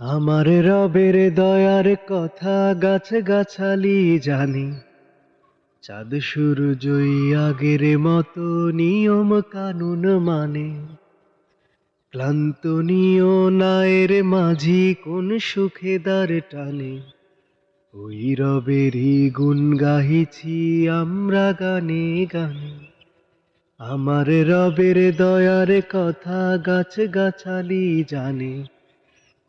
আমার রবের দয়ার কথা গাছ গাছালি জানি। চাঁদ সূর্যই আগের মতো নিয়ম কানুন মানে। ক্লান্ত নিয় নায়ের মাঝি কোন সুখেদার টানে। ওই রবেরই গুণ গাহিছি আমরা গানে গানে। আমার রবের দয়ার কথা গাছ গাছালি জানে।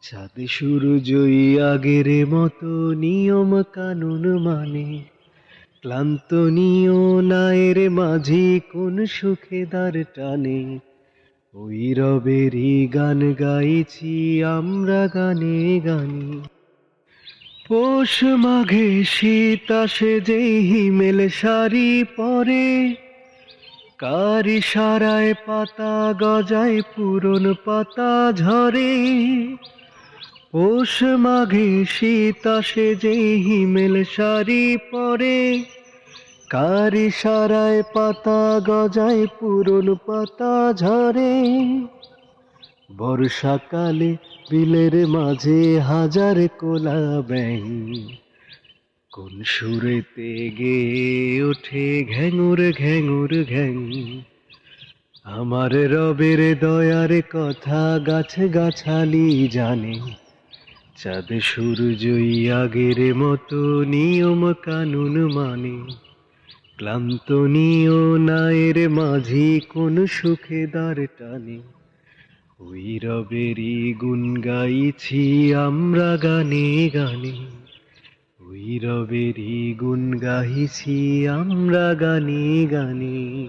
চাঁদ সূর্যই আগের মতো নিয়ম কানুন মানে। ক্লান্ত নিয় নায়ের মাঝি কোন সুখেদার টানে। ওই রবেরই গান গাইছি, আমরা গানে গানি। পৌষ মাঘে শীত আসে, যেই হিমেল শাড়ি পরে। কারি সারায় পাতা গজায়, পুরন পাতা ঝরে। পৌষ মাঘে শীত আসে যেই হিমেল শাড়ি পরে। কারি সারায় পাতা গজায় পুরন পাতা ঝরে। বর্ষাকালে বিলের মাঝে হাজার কোলা ব্যাং কোন সুরেতে গেয়ে ওঠে ঘ্যাঙুর ঘ্যাঙুর ঘ্যাং আমার রবের দয়ার কথা গাছ গাছালি জানে। চাঁদ সূর্যই আগের মতো নিয়ম কানুন মানে। ক্লান্ত নিয় নায়ের মাঝি কোন সুখেদার টানে। ওই রবেরই গুণ গাইছি আমরা গানে গানে। ওই রবেরই গুণ গাইছি আমরা গানে গানে।